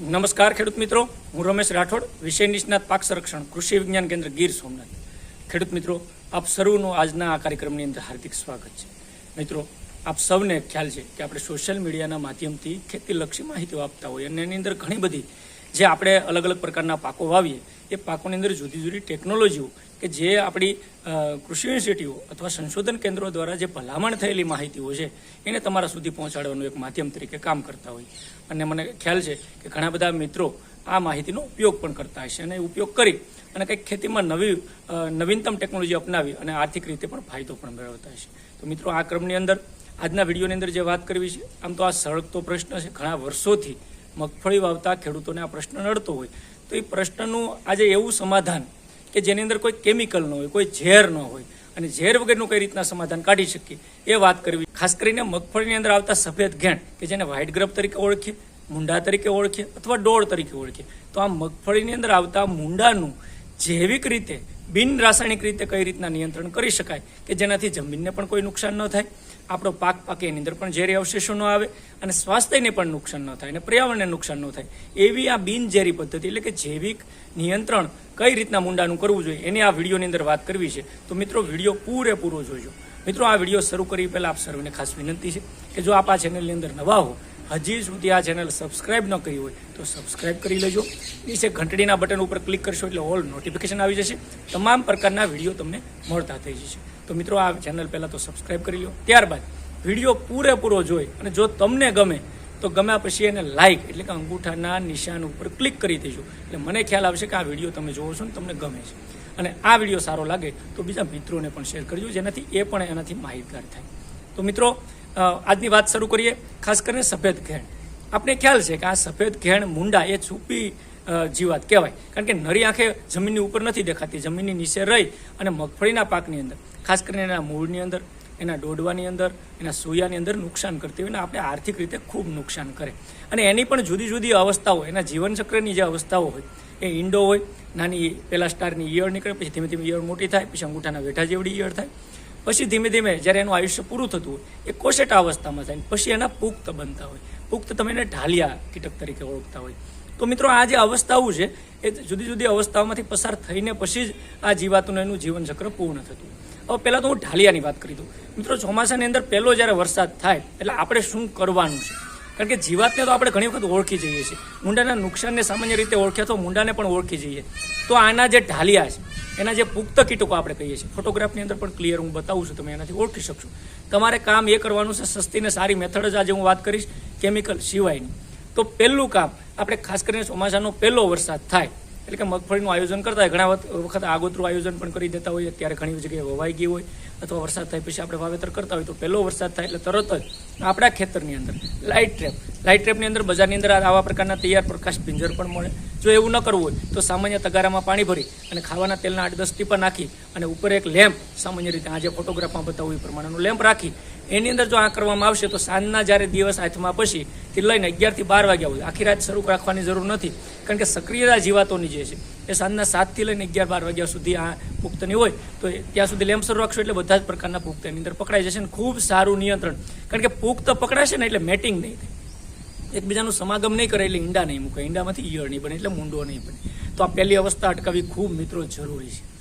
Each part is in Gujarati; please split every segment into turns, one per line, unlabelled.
નમસ્કાર ખેડૂત મિત્રો. હું રમેશ રાઠોડ, વિષય નિષ્ણાત પાક સંરક્ષણ, કૃષિ વિજ્ઞાન કેન્દ્ર ગીર સોમનાથ. ખેડૂત મિત્રો, આપ સર્વનું આજના આ કાર્યક્રમની અંદર હાર્દિક સ્વાગત છે. મિત્રો, આપ સૌને ખ્યાલ છે કે આપણે સોશિયલ મીડિયાના માધ્યમથી ખેતીલક્ષી માહિતીઓ આપતા હોય અને એની અંદર ઘણી બધી જે આપણે અલગ અલગ પ્રકારના પાકો વાવીએ, એ પાકોની અંદર જુદી જુદી ટેકનોલોજીઓ કે જે આપણી કૃષિ યુનિવર્સિટીઓ અથવા સંશોધન કેન્દ્રો દ્વારા જે ભલામણ થયેલી માહિતીઓ છે, એને તમારા સુધી પહોંચાડવાનું એક માધ્યમ તરીકે કામ કરતા હોય. અને મને ખ્યાલ છે કે ઘણા બધા મિત્રો આ માહિતીનો ઉપયોગ પણ કરતા હશે અને ઉપયોગ કરી અને કંઈક ખેતીમાં નવી નવીનતમ ટેકનોલોજી અપનાવી અને આર્થિક રીતે પણ ફાયદો પણ મેળવતા હશે. તો મિત્રો, આ ક્રમની અંદર, આજના વિડીયોની અંદર જે વાત કરવી છે, આમ તો આ સળગતો પ્રશ્ન છે. ઘણા વર્ષોથી મગફળી વાવતા ખેડૂતોને આ પ્રશ્ન નડતો હોય. તો એ પ્રશ્નનું આજે એવું સમાધાન કે જેની અંદર કોઈ કેમિકલ ન હોય, કોઈ ઝેર ન હોય. અને ઝેર વગરનું કઈ રીતના સમાધાન કાઢી શકીએ? એ વાત કરવી. ખાસ કરીને મગફળીની અંદર આવતા સફેદ ઘેણ, કે જેને વ્હાઇટ ગ્રબ તરીકે ઓળખીએ, મુંડા તરીકે ઓળખીએ, અથવા ડોળ તરીકે ઓળખીએ. તો આ મગફળીની અંદર આવતા મુંડાનું જૈવિક રીતે, બિન રાસાયણિક રીતે કઈ રીતના નિયંત્રણ કરી શકાય? કે જેનાથી જમીનને પણ કોઈ નુકસાન ન થાય? આપણો પાક પાકે, એની અંદર પણ ઝેરી અવશેષો ન આવે અને સ્વાસ્થ્યને પણ નુકસાન ન થાય અને પર્યાવરણને નુકસાન ન થાય. એવી આ બિનઝેરી પદ્ધતિ એટલે કે જૈવિક નિયંત્રણ કઈ રીતના મુંડાનું કરવું જોઈએ, એની આ વિડીયોની અંદર વાત કરવી છે. તો મિત્રો, વીડિયો પૂરેપૂરો જોજો. મિત્રો, આ વીડિયો શરૂ કરી પહેલાં આપ સર્વને ખાસ વિનંતી છે કે જો આપ આ ચેનલની અંદર નવા હો હજી સુધી આ ચેનલ સબસ્ક્રાઇબ ન કરી હોય તો સબસ્ક્રાઇબ કરી લેજો. નીચે ઘંટડીના બટન ઉપર ક્લિક કરશો એટલે ઓલ નોટિફિકેશન આવી જશે. તમામ પ્રકારના વીડિયો તમને મળતા થઈ જશે. તો મિત્રો, આ ચેનલ પહેલાં તો સબસ્ક્રાઇબ કરી લો. ત્યારબાદ વીડિયો પૂરેપૂરો જોઈ અને જો તમને ગમે, તો ગમ્યા પછી એને લાઇક એટલે કે અંગૂઠાના નિશાન ઉપર ક્લિક કરી દેજો. એટલે મને ખ્યાલ આવશે કે આ વીડિયો તમે જોવો છો ને તમને ગમે છે. અને આ વીડિયો સારો લાગે તો બીજા મિત્રોને પણ શેર કરજો જેનાથી એ પણ એનાથી માહિતગાર થાય. તો મિત્રો આજની વાત શરૂ કરીએ, ખાસ કરીને સફેદ ઘેણ. આપણે ખ્યાલ છે કે આ સફેદ ઘેણ મુંડા એ છુપી જીવાત કહેવાય. કારણ કે નરી આંખે જમીનની ઉપર નથી દેખાતી, જમીનની નીચે રહી અને મગફળીના પાકની અંદર, ખાસ કરીને એના મૂળની અંદર, એના ડોડવાની અંદર, એના સોયાની અંદર નુકસાન કરતી હોય અને આપણે આર્થિક રીતે ખૂબ નુકસાન કરે. અને એની પણ જુદી જુદી અવસ્થાઓ એના જીવનચક્રની જે અવસ્થાઓ હોય, એ ઈંડો હોય, નાની પહેલા સ્ટારની ઈયળ નીકળે, પછી ધીમે ધીમે ઈયળ મોટી થાય, પછી અંગૂઠાના વેઠા જેવડી ઈયળ થાય. પછી ધીમે ધીમે જ્યારે એનું આયુષ્ય પૂરું થતું હોય, એ કોશેટા અવસ્થામાં થાય પછી એના પુખ્ત બનતા હોય. પુખ્ત તમે એને ઢાલિયા કીટક તરીકે ઓળખતા હોય. તો મિત્રો આ જે અવસ્થાઓ છે, એ જુદી જુદી અવસ્થાઓમાંથી પસાર થઈને પછી જ આ જીવાતનું એનું જીવનચક્ર પૂર્ણ થતું હવે પહેલાં તો હું ઢાલિયાની વાત કરી દઉં. મિત્રો ચોમાસાની અંદર પહેલો જ્યારે વરસાદ થાય, એટલે આપણે શું કરવાનું છે? કારણ કે જીવાતને તો આપણે ઘણી વખત ઓળખી જઈએ છીએ. મુંડાના નુકસાનને સામાન્ય રીતે ઓળખ્યા તો મુંડાને પણ ઓળખી જઈએ. તો આના જે ઢાલિયા છે એના જે પુખ્ત કીટકો આપણે કહીએ છીએ. ફોટોગ્રાફની અંદર પણ ક્લિયર હું બતાવું છું, તમે એનાથી ઓળખી શકશો. તમારે કામ એ કરવાનું છે સસ્તી ને સારી મેથડ જ આજે હું વાત કરીશ કેમિકલ સિવાયની. તો પહેલું કામ, આપણે ખાસ કરીને ચોમાસાનો પહેલો વરસાદ થાય એટલે કે મગફળીનું આયોજન કરતા હોય. ઘણા વખત આગોતરું આયોજન પણ કરી દેતા હોઈએ ત્યારે ઘણી જગ્યાએ વવાઈ ગઈ હોય અથવા વરસાદ થાય પછી આપણે વાવેતર કરતા હોય તો પહેલો વરસાદ થાય એટલે તરત જ આપણા ખેતરની અંદર લાઇટ ટ્રેપ. લાઇટ ટ્રેપની અંદર બજારની અંદર આવા પ્રકારના તૈયાર પ્રકાશ પિંજર પણ મળે. જો એવું ન કરવું હોય તો સામાન્ય તગારામાં પાણી ભરી અને ખાવાના તેલના આઠ દસ ટીપા નાખી અને ઉપર એક લેમ્પ સામાન્ય રીતે આ જે ફોટોગ્રાફમાં બતાવું એ પ્રમાણેનું લેમ્પ રાખી એની અંદર જો આ કરવામાં આવશે તો સાંજના જ્યારે દિવસ હાથમાં પછી તે લઈને અગિયારથી બાર વાગ્યા હોય આખી રાત શરૂ રાખવાની જરૂર નથી. કારણ કે સક્રિયતા જીવાતોની જે છે, એ સાંજના સાતથી લઈને અગિયાર બાર વાગ્યા સુધી આ પુખ્તની હોય, તો ત્યાં સુધી લેમ્પસર રાખશો એટલે બધા જ પ્રકારના પુખ્ત એની અંદર પકડાઈ જશે અને ખૂબ સારું નિયંત્રણ. કારણ કે પુખ્ત પકડાશે ને એટલે મેટિંગ નહીં થાય. એકબીજાનું સમાગમ નહીં કરે એટલે ઈંડા નહીં મૂકે. ઈંડામાંથી ઈયળ નહીં બને એટલે મૂંડો નહીં બને. તો આ પહેલી અવસ્થા અટકાવવી ખૂબ મિત્રો જરૂરી છે.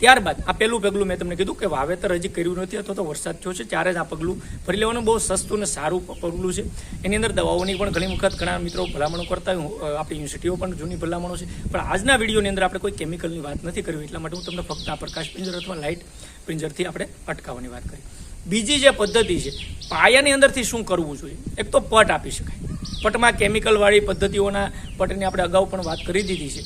ત્યારબાદ આ પહેલું પગલું મેં તમને કીધું કે વાવેતર હજી કર્યું નથી, અથવા તો વરસાદ થયો છે, ત્યારે જ આ પગલું ભરી લેવાનું. બહુ સસ્તું અને સારું પગલું છે. એની અંદર દવાઓની પણ ઘણી વખત ઘણા મિત્રો ભલામણો કરતા હોય. આપણી યુનિવર્સિટીઓ પણ જૂની ભલામણો છે. પણ આજના વિડીયોની અંદર આપણે કોઈ કેમિકલની વાત નથી કરવી, એટલા માટે હું તમને ફક્ત આ પ્રકાશ પિંજર અથવા લાઇટ પિંજરથી આપણે અટકાવવાની વાત કરી. બીજી જે પદ્ધતિ છે, પાયાની અંદરથી શું કરવું જોઈએ? એક તો પટ આપી શકાય. પટમાં કેમિકલવાળી પદ્ધતિઓના પટની આપણે અગાઉ પણ વાત કરી દીધી છે.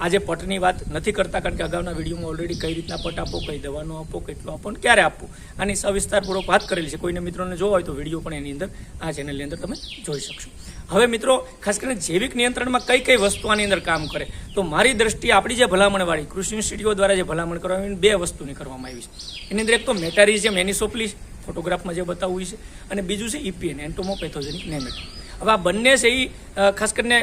આજે પટની વાત નથી કરતા કારણ કે અગાઉના વિડીયોમાં ઓલરેડી કઈ રીતના પટ આપો, કઈ દવાનો આપો, કેટલો આપો અને ક્યારે આપવું આની સવિસ્તારપૂર્વક વાત કરેલી છે. કોઈને મિત્રોને જોવા હોય તો વીડિયો પણ એની અંદર, આ ચેનલની અંદર તમે જોઈ શકશો. હવે મિત્રો, ખાસ કરીને જૈવિક નિયંત્રણમાં કઈ કઈ વસ્તુ આની અંદર કામ કરે? તો મારી દ્રષ્ટિએ આપણી જે ભલામણવાળી કૃષિ યુનિવર્સિટીઓ દ્વારા જે ભલામણ કરવામાં આવી બે વસ્તુની કરવામાં આવી છે. એની અંદર એક તો મેટારિઝમ એનિસોપ્લિસ ફોટોગ્રાફમાં જે બતાવવું છે. અને બીજું છે ઇપીએન એન્ટોમોપેથોજેનિક નેમેટો હવે આ બંને છે એ ખાસ કરીને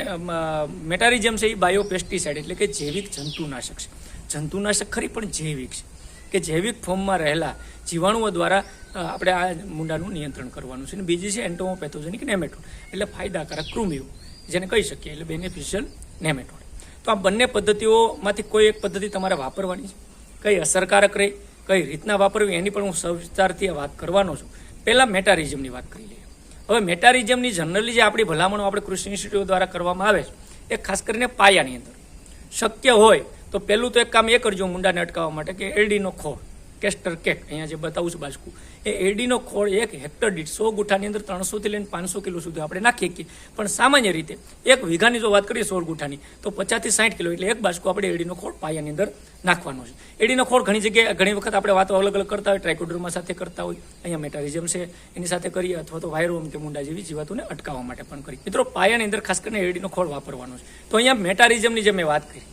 મેટારિઝમ છે એ બાયોપેસ્ટિસાઇડ એટલે કે જૈવિક જંતુનાશક છે. જંતુનાશક ખરી પણ જૈવિક છે. કે જૈવિક ફોર્મમાં રહેલા જીવાણુઓ દ્વારા આપણે આ મુંડાનું નિયંત્રણ કરવાનું છે. અને બીજી છે એન્ટોમોપેથોજેનિક નેમેટો એટલે ફાયદાકારક કૃમિઓ, જેને કહી શકીએ એટલે બેનિફિશિયલ નેમેટોડ. તો આ બંને પદ્ધતિઓમાંથી કોઈ એક પદ્ધતિ તમારે વાપરવાની છે? કઈ અસરકારક રહી? કઈ રીતના વાપરવી? એની પણ હું સવિસ્તારથી વાત કરવાનો છું. પહેલાં મેટારિઝમની વાત કરી લઈએ. હવે મેટારિઝમની જનરલી જે આપણી ભલામણો આપણે કૃષિ ઇન્સ્ટિટ્યૂટ દ્વારા કરવામાં આવે છે, એ ખાસ કરીને પાયાની અંદર. શક્ય હોય તો પહેલું તો એક કામ એ કરજો મુંડાને અટકાવવા માટે કે એરડીનો ખોળ. કેસ્ટર કેક, અહીંયા જે બતાવું છું બાજકું. એ એડીનો ખોળ એક હેક્ટર દીઠ સો ગુઠાની અંદર ત્રણસોથી લઈને પાંચસો કિલો સુધી આપણે નાખીએ શકીએ પણ સામાન્ય રીતે એક વીઘાની જો વાત કરીએ સોળ ગુઠાની, તો પચાસથી સાઠ કિલો એટલે એક બાજકું આપણે એડીનો ખોળ પાયાની અંદર નાખવાનો છે. એડીનો ખોળ ઘણી જગ્યાએ, ઘણી વખત આપણે વાતો અલગ અલગ કરતા હોય ટ્રાઇકોડર્મા સાથે કરતા હોય, અહીંયા મેટારિઝમ છે એની સાથે કરીએ, અથવા તો વાયરોમ કે મુંડા જેવી જીવાતોને અટકાવવા માટે પણ કરી મિત્રો, પાયાની અંદર ખાસ કરીને એડીનો ખોળ વાપરવાનો છે. તો અહીંયા મેટારિઝમની જે મેં વાત કરી,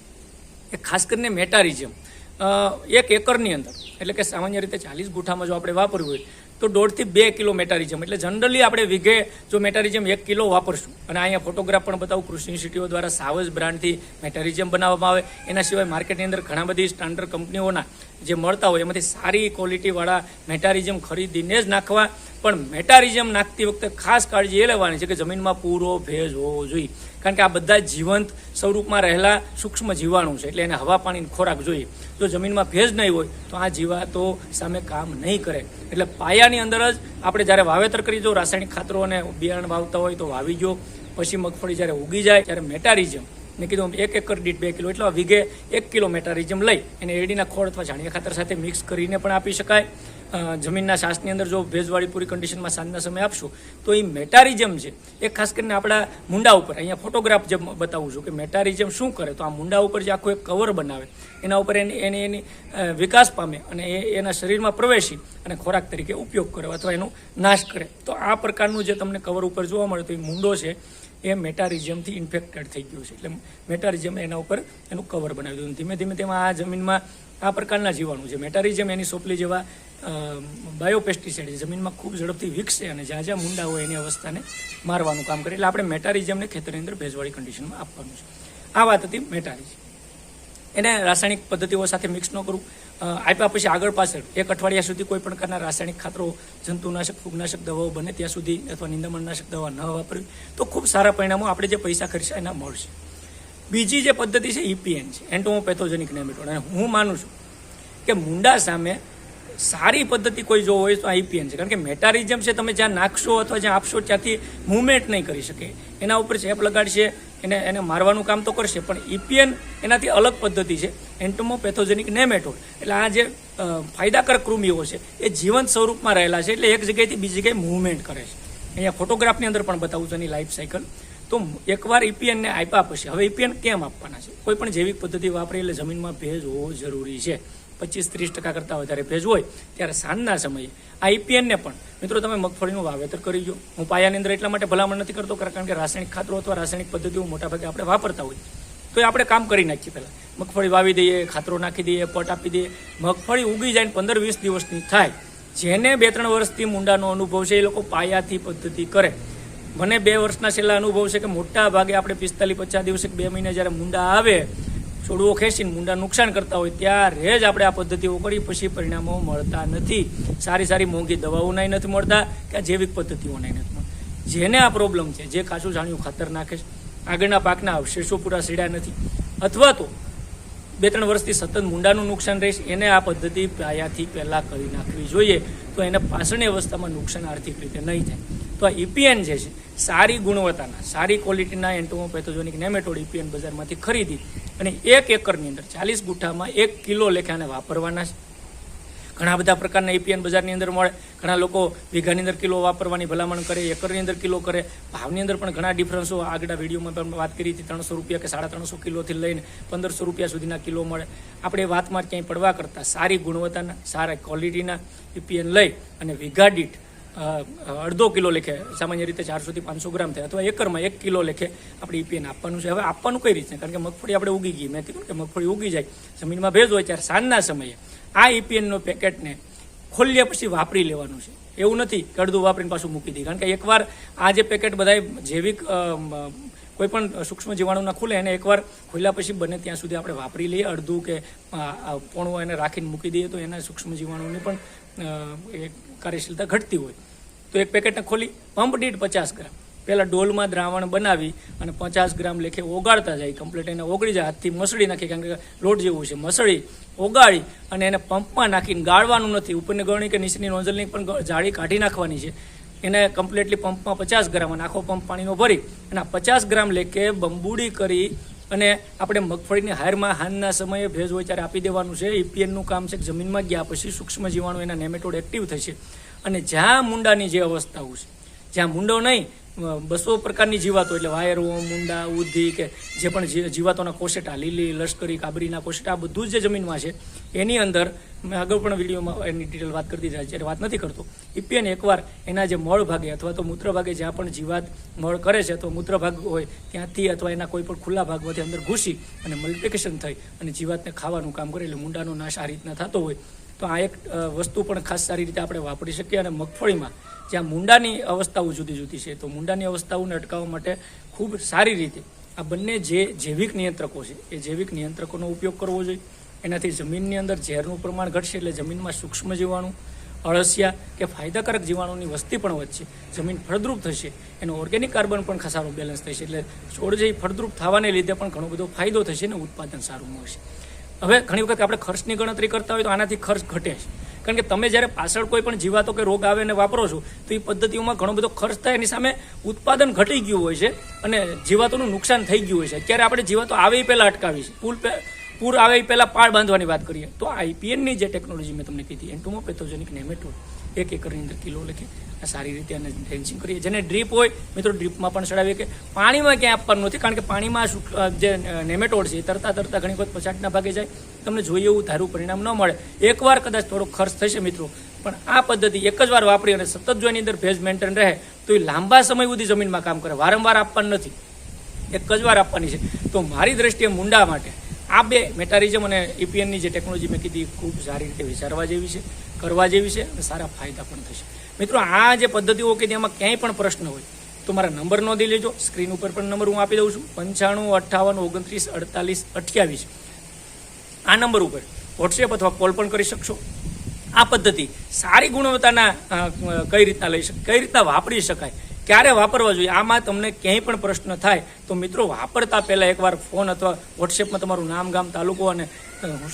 એ ખાસ કરીને મેટારિઝમ. એક એકરની અંદર. એટલે કે સામાન્ય રીતે ચાલીસ ગુઠામાં જો આપણે વાપરવું હોય, તો દોઢથી બે કિલો મેટારિઝમ. એટલે જનરલી આપણે વીઘે જો મેટારિઝમ એક કિલો વાપરશું. અને અહીંયા ફોટોગ્રાફ પણ બતાવું, કૃષિ ઇન્સ્ટિટ્યૂટ દ્વારા સાવજ બ્રાન્ડથી મેટારિઝમ બનાવવામાં આવે. એના સિવાય માર્કેટની અંદર ઘણા બધી સ્ટાન્ડર્ડ કંપનીઓના જે મળતા હોય, એમાંથી સારી ક્વોલિટીવાળા મેટારિઝમ ખરીદીને જ નાખવા. પણ મેટારિઝમ નાખતી વખતે ખાસ કાળજી એ લેવાની છે કે જમીનમાં પૂરો ભેજ હોવો જોઈએ. કારણ કે આ બધા જીવંત સ્વરૂપમાં રહેલા સૂક્ષ્મ જીવાણુ છે, એટલે એને હવા પાણીની ખોરાક જોઈએ. જો જમીનમાં ભેજ નહીં હોય, તો આ જીવાતો સામે કામ નહીં કરે. એટલે પાયાની અંદર જ આપણે જ્યારે વાવેતર કરી જો રાસાયણિક ખાતરો અને બિયારણ વાવતા હોય તો વાવી જો. પછી મગફળી જ્યારે ઉગી જાય, ત્યારે મેટારિઝમ. મેં કીધું એક એકર દીઠ બે કિલો, એટલે વીઘે એક કિલો મેટારિઝમ લઈ, એને એડીના ખોળ અથવા છાણિયા ખાતર સાથે મિક્સ કરીને પણ આપી શકાય. જમીનના શાસની અંદર જો ભેજવાળી પૂરી કન્ડિશનમાં સાંજના સમય આપશો, તો એ મેટારિઝમ છે. એ ખાસ કરીને આપણા મુંડા ઉપર, અહીંયા ફોટોગ્રાફ જે બતાવું છું કે મેટારિઝમ શું કરે, તો આ મુંડા ઉપર જે આખું એક કવર બનાવે, એના ઉપર એની એની એની વિકાસ પામે અને એ, એના શરીરમાં પ્રવેશી અને ખોરાક તરીકે ઉપયોગ કરે અથવા એનો નાશ કરે. તો આ પ્રકારનું જે તમને કવર ઉપર જોવા મળે, તો એ મુંડો છે, એ મેટારિઝમથી ઇન્ફેક્ટેડ થઈ ગયું છે. એટલે મેટારિઝમ એના ઉપર એનું કવર બનાવી દીધું ધીમે ધીમે તેમાં આ જમીનમાં આ પ્રકારના જીવાણુ છે. મેટારિઝમ એની સોપલી જેવા બાયોપેસ્ટિસાઇડ જમીનમાં ખૂબ ઝડપથી વિકસે અને જ્યાં જ્યાં મુંડા હોય એની અવસ્થાને મારવાનું કામ કરે. એટલે આપણે મેટારિઝમને ખેતરની અંદર ભેજવાળી કન્ડિશનમાં આપવાનું છે. આ વાત હતી મેટારિઝમ એને રાસાયણિક પદ્ધતિઓ સાથે મિક્સ ન કરવું આપ્યા પછી આગળ પાછળ, એક અઠવાડિયા સુધી કોઈ પણ પ્રકારના રાસાયણિક ખાતરો, જંતુનાશક, ફૂગનાશક દવાઓ બને ત્યાં સુધી અથવા નિંદામણનાશક દવા ન વાપરવી, તો ખૂબ સારા પરિણામો આપણે જે પૈસા ખર્ચા એના મળશે. બીજી જે પદ્ધતિ છે ઈપીએન છે એન્ટોમોપેથોજેનિક નેમેટોડ અને હું માનું છું કે મુંડા સામે સારી પદ્ધતિ કોઈ જો હોય તો આ ઈપીએન છે. કારણ કે મેટારિઝમ છે, તમે જ્યાં નાખશો અથવા જ્યાં આપશો, ત્યાંથી મુવમેન્ટ નહીં કરી શકે. એના ઉપર ચેપ લગાડશે, એને એને મારવાનું કામ તો કરશે, પણ ઈપીએન એનાથી અલગ પદ્ધતિ છે એન્ટોમોપેથોજેનિક નેમેટોડ એટલે આ જે ફાયદાકારક કૃમિઓ છે, એ જીવંત સ્વરૂપમાં રહેલા છે, એટલે એક જગ્યાએથી બીજી જગ્યાએ મૂવમેન્ટ કરે છે. અહીંયા ફોટોગ્રાફની અંદર પણ બતાવું છું એની લાઈફ સાયકલ તો એકવાર ઈપીએનને આપ્યા પછી, હવે ઈપીએન કેમ આપવાના છે? કોઈ પણ જૈવિક પદ્ધતિ વાપરી એટલે જમીનમાં ભેજ હોવો જરૂરી છે. પચીસ ત્રીસ ટકા કરતાં વધારે ભેજ હોય ત્યારે સાંજના સમયે આ આઈપીએનને પણ, મિત્રો તમે મગફળીનું વાવેતર કરી જો હું પાયાની અંદર એટલા માટે ભલામણ નથી કરતો, કારણ કે રાસાયણિક ખાતરો અથવા રાસાયણિક પદ્ધતિઓ મોટાભાગે આપણે વાપરતા હોય તો એ આપણે કામ કરી નાખીએ પહેલાં. મગફળી વાવી દઈએ, ખાતરો નાખી દઈએ, પટ આપી દઈએ. મગફળી ઉગી જાય પંદર વીસ દિવસની થાય. જેને બે ત્રણ વર્ષથી મુંડાનો અનુભવ છે એ લોકો પાયાથી પદ્ધતિ કરે. મને બે વર્ષના છેલ્લા અનુભવ છે કે મોટા ભાગે આપણે પિસ્તાલીસ પચાસ દિવસે બે મહિના જ્યારે મુંડા આવે, છોડવો ખેંચીને મુંડા નુકસાન કરતા હોય, ત્યારે જ આપણે આ પદ્ધતિઓ કરી પછી પરિણામો મળતા નથી. સારી સારી મોંઘી દવાઓના નથી મળતા, કે જૈવિક પદ્ધતિઓના નથી મળતા. જેને આ પ્રોબ્લેમ છે, જે કાચું જાણ્યું, ખાતર નાખે છે. આગળના પાકના અવશેષો પૂરા સીડ્યા નથી. અથવા તો બે ત્રણ વર્ષથી સતત મુંડાનું નુકસાન રહેશે એને આ પદ્ધતિ પાયાથી પહેલાં કરી નાખવી જોઈએ, તો એને પાછળની અવસ્થામાં નુકસાન આર્થિક રીતે નહીં થાય. તો આ ઇપીએન જે છે, સારી ગુણવત્તાના, સારી ક્વોલિટીના એન્ટોમોપેથોજોનિક નેમેટોડ ઇપીએન બજારમાંથી ખરીદી અને એક એકરની અંદર ચાલીસ ગુઠ્ઠામાં એક કિલો લેખાને વાપરવાના છે. ઘણા બધા પ્રકારના એપીએન બજારની અંદર મળે. ઘણા લોકો વીઘાની અંદર કિલો વાપરવાની ભલામણ કરે, એકરની અંદર કિલો કરે. ભાવની અંદર પણ ઘણા ડિફરન્સો આગળના વિડીયોમાં પણ વાત કરી હતી, ત્રણસો રૂપિયા કે સાડા ત્રણસો કિલોથી લઈને પંદરસો રૂપિયા સુધીના કિલો મળે. આપણે વાતમાં ક્યાંય પડવા કરતાં સારી ગુણવત્તાના, સારા ક્વોલિટીના એપીએન લઈ અને વીઘા દીઠ અડધો કિલો લેખે, સામાન્ય રીતે ચારસોથી પાંચસો ગ્રામ થાય, અથવા એકરમાં એક કિલો લેખે આપણે ઈપીએન આપવાનું છે. હવે આપવાનું કઈ રીતે કારણ કે મગફળી આપણે ઉગી ગઈ. મેં કીધું કે મગફળી ઉગી જાય, જમીનમાં ભેજ હોય ત્યારે સાંજના સમયે આ ઈપીએનનો પેકેટને ખોલ્યા પછી વાપરી લેવાનું છે. એવું નથી અડધું વાપરીને પાછું મૂકી દઈએ. કારણ કે એકવાર આ જે પેકેટ બધાય જૈવિક કોઈપણ કોઈ પણ સૂક્ષ્મ જીવાણુના ખુલે, એને એકવાર ખુલ્યા પછી બને ત્યાં સુધી આપણે વાપરી લઈએ. અડધું કે પોણું એને રાખીને મૂકી દઈએ તો એના સૂક્ષ્મ જીવાણુની પણ કાર્યશીલતા ઘટતી હોય. તો એક પેકેટને ખોલી, પંપ દીઠ પચાસ ગ્રામ. પહેલાં ડોલમાં દ્રાવણ બનાવી અને પચાસ ગ્રામ લેખે ઓગાળતા જાય. કમ્પ્લીટ એને ઓગળી જાય. હાથથી મસળી નાખી કારણ કે લોટ જેવું છે. મસળી, ઓગાળી અને એને પંપમાં નાખીને ગાળવાનું નથી. ઉપરની ગળણી કે નીચેની નોઝલની પણ જાળી કાઢી નાખવાની છે. એને કમ્પ્લીટલી પંપમાં પચાસ ગ્રામ અને આખો પંપ પાણીનો ભરી અને આ પચાસ ગ્રામ લેખે બંબુડી કરી અને આપણે મગફળીની હારમાં હાનના સમયે ભેજ હોય ત્યારે આપી દેવાનું છે. ઈપીએનનું કામ છે કે જમીનમાં ગયા પછી સૂક્ષ્મ જીવાણુ એના નેમેટોડ એક્ટિવ થશે અને જ્યાં મુંડાની જે અવસ્થાઓ છે, જ્યાં મુંડો નહીં બસો પ્રકારની જીવાતો એટલે વાયરો, મુંડા, ઉધી કે જે પણ જીવાતોના કોશેટા લીલી, લશ્કરી, કાબરીના કોશેટા બધું જ જે જમીનમાં છે, એની અંદર મેં આગળ પણ વિડીયોમાં એની ડિટેલ વાત કરતી જાય જ્યારે વાત નથી કરતો. ઈપીએન એકવાર એના જે મળ ભાગે અથવા તો મૂત્ર ભાગે જ્યાં પણ જીવાત મળ કરે છે તો મૂત્ર ભાગ હોય ત્યાંથી અથવા એના કોઈ પણ ખુલ્લા ભાગમાંથી અંદર ઘૂસી અને મલ્ટિપ્લિકેશન થઈ અને જીવાતને ખાવાનું કામ કરે, એટલે મુંડાનો નાશ આ રીતના થતો હોય, તો આ એક વસ્તુ પણ ખાસ સારી રીતે આપણે વાપરી શકીએ અને મગફળીમાં જ્યાં મુંડાની અવસ્થાઓ જુદી જુદી છે, તો મુંડાની અવસ્થાઓને અટકાવવા માટે ખૂબ સારી રીતે આ બંને જે જૈવિક નિયંત્રકો છે, એ જૈવિક નિયંત્રકોનો ઉપયોગ કરવો જોઈએ. એનાથી જમીનની અંદર ઝેરનું પ્રમાણ ઘટશે એટલે જમીનમાં સૂક્ષ્મ જીવાણુ, અળસિયા કે ફાયદાકારક જીવાણુની વસ્તી પણ વધશે. જમીન ફળદ્રુપ થશે, એનો ઓર્ગેનિક કાર્બન પણ ખસારો બેલેન્સ થશે એટલે છોડ જે ફળદ્રુપ થવાને લીધે પણ ઘણો બધો ફાયદો થશે અને ઉત્પાદન સારું મળશે. હવે ઘણી વખત આપણે ખર્ચની ગણતરી કરતા હોય તો આનાથી ખર્ચ ઘટે છે. કારણ કે તમે જ્યારે પાછળ કોઈ પણ જીવાતો કે રોગ આવે ને વાપરો છો, તો એ પદ્ધતિઓમાં ઘણો બધો ખર્ચ થાય, એની સામે ઉત્પાદન ઘટી ગયું હોય છે અને જીવાતોનું નુકસાન થઈ ગયું હોય છે. અત્યારે આપણે જીવાતો આવે એ પહેલાં અટકાવી છે પુલ પૂર આવે એ પહેલાં પાળ બાંધવાની વાત કરીએ. તો આઈપીએનની જે ટેકનોલોજી મેં તમને કીધી એન્ટોમોપેથોજેનિક નેમેટોડ એક એકરની અંદર કિલો લખે સારી રીતે અને ડ્રેન્ચિંગ કરીએ. જેને ડ્રીપ હોય, મિત્રો ડ્રીપમાં પણ ચડાવીએ કે પાણીમાં ક્યાંય આપવાનું નથી, કારણ કે પાણીમાં શું જે નેમેટોડ છે એ તરતા તરતા ઘણી વખત પછાટના ભાગે જાય. તમને જોઈએ એવું ધારું પરિણામ ન મળે. એકવાર કદાચ થોડો ખર્ચ થશે મિત્રો, પણ આ પદ્ધતિ એક જ વાર વાપરી અને સતત જો એની અંદર ભેજ મેન્ટેન રહે, તો એ લાંબા સમય સુધી જમીનમાં કામ કરે. વારંવાર આપવાનું નથી. એક જ વાર આપવાની છે. તો મારી દ્રષ્ટિએ મુંડા માટે આ બે મેટારિઝમ અને ઈપીએનની જે ટેકનોલોજી મેં કીધી ખૂબ સારી રીતે વિચારવા જેવી છે, કરવા જેવી છે અને સારા ફાયદા પણ થશે. મિત્રો, આ જે પદ્ધતિઓ કે જેમાં ક્યાંય પણ પ્રશ્ન હોય, તો મારા નંબર નોંધી લેજો. સ્ક્રીન ઉપર પણ નંબર હું આપી દઉં છું. પંચાણું, અઠ્ઠાવન, ઓગણત્રીસ, અડતાલીસ, અઠ્યાવીસ. આ નંબર ઉપર વોટ્સએપ અથવા કોલ પણ કરી શકશો. આ પદ્ધતિ સારી ગુણવત્તાના કઈ રીતના લઈ શકાય કઈ રીતના વાપરી શકાય ક્યારે વાપરવા જોઈએ? આમાં તમને ક્યાંય પણ પ્રશ્ન થાય તો મિત્રો વાપરતા પહેલાં એકવાર ફોન અથવા વોટ્સએપમાં તમારું નામ, ગામ, તાલુકો અને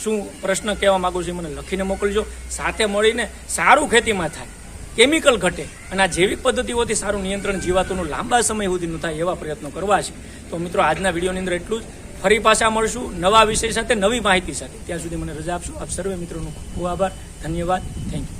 શું પ્રશ્ન કહેવા માગું છું મને લખીને મોકલજો. સાથે મળીને સારું ખેતીમાં થાય, કેમિકલ ઘટે અને આ જૈવિક પદ્ધતિઓથી સારું નિયંત્રણ જીવાતોનું લાંબા સમય સુધીનું થાય એવા પ્રયત્નો કરવા છે. તો મિત્રો આજના વિડીયોની અંદર એટલું જ. ફરી પાછા મળશું નવા વિષય સાથે, નવી માહિતી સાથે. ત્યાં સુધી મને રજા આપશો. આપ સર્વે મિત્રોનો ખૂબ ખૂબ આભાર. ધન્યવાદ. Thank you